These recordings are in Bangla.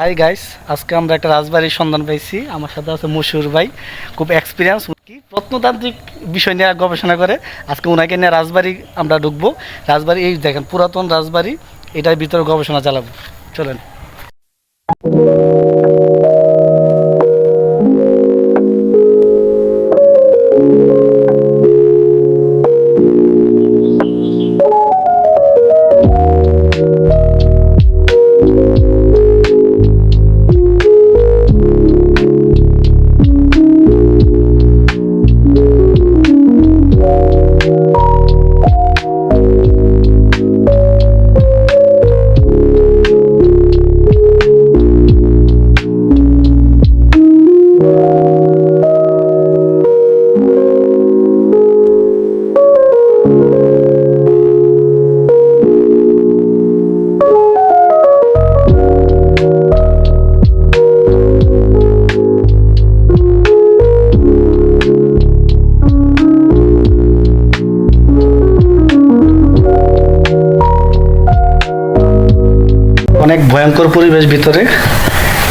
হাই গাইস আজকে আমরা একটা রাজবাড়ির সন্ধান পাইছি। আমার সাথে আছে মশুর ভাই, খুব এক্সপিরিয়েন্স কি প্রত্নতান্ত্রিক বিষয় নিয়ে গবেষণা করে, আজকে ওনাকে নিয়ে রাজবাড়ি আমরা ঢুকবো। রাজবাড়ি, এই দেখেন, পুরাতন রাজবাড়ি, এটার ভিতরে গবেষণা চালাবো। চলেন। অনেক ভয়ঙ্কর পরিবেশ ভিতরে,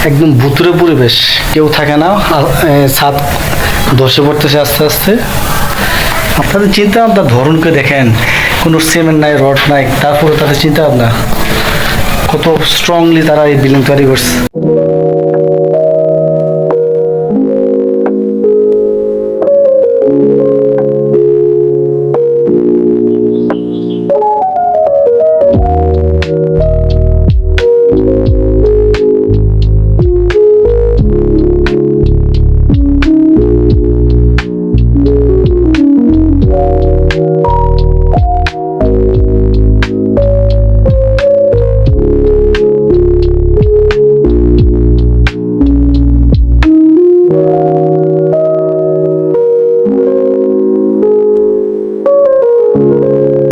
একদম ভুতুরে পরিবেশ। কেউ থাকে না ছাদ ধসে পড়তেছে আস্তে আস্তে। আপনাদের চিন্তা ভাবনা ধরনকে দেখেন, কোনো সিমেন্ট নাই, রড নাই, তারপরে তাদের চিন্তা ভাবনা কত স্ট্রংলি তারা এই বিল্ডিং তৈরি করছে।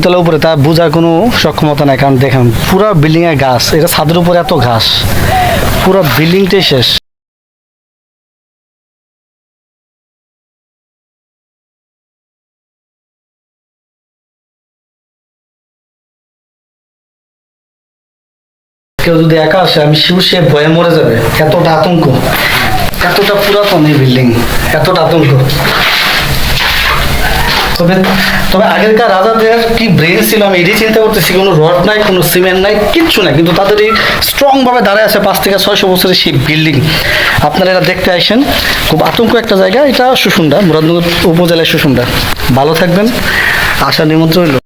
তলার উপরে তা বোঝার কোনো সক্ষমতা নাই, কারণ দেখেন পুরো বিল্ডিং এর ঘাস এটা ছাদের উপরে এত ঘাস, পুরো বিল্ডিংটাই শেষ। কেউ যদি একা আসে, আমি শিউ সে ভয়ে মরে যাবে। এতটা আতঙ্ক, এতটা পুরাতন এই বিল্ডিং এতটা আতঙ্ক। তবে তবে আগেরকার রাজাদের কি ব্রেন ছিল? আমি এটাই চিন্তা করতেছি, কোনো রড নাই, কোনো সিমেন্ট নাই, কিচ্ছু নাই। কিন্তু তাদের এই স্ট্রংভাবে দাঁড়ায় আছে পাঁচ থেকে ছয়শো বছরের সেই বিল্ডিং আপনারা এটা দেখতে আসেন। খুব আতঙ্ক একটা জায়গা। এটা সুসুন্ডা মুরাদনগর উপজেলায় সুসুন্ডা ভালো থাকবেন। আশা নিমন্ত্রণ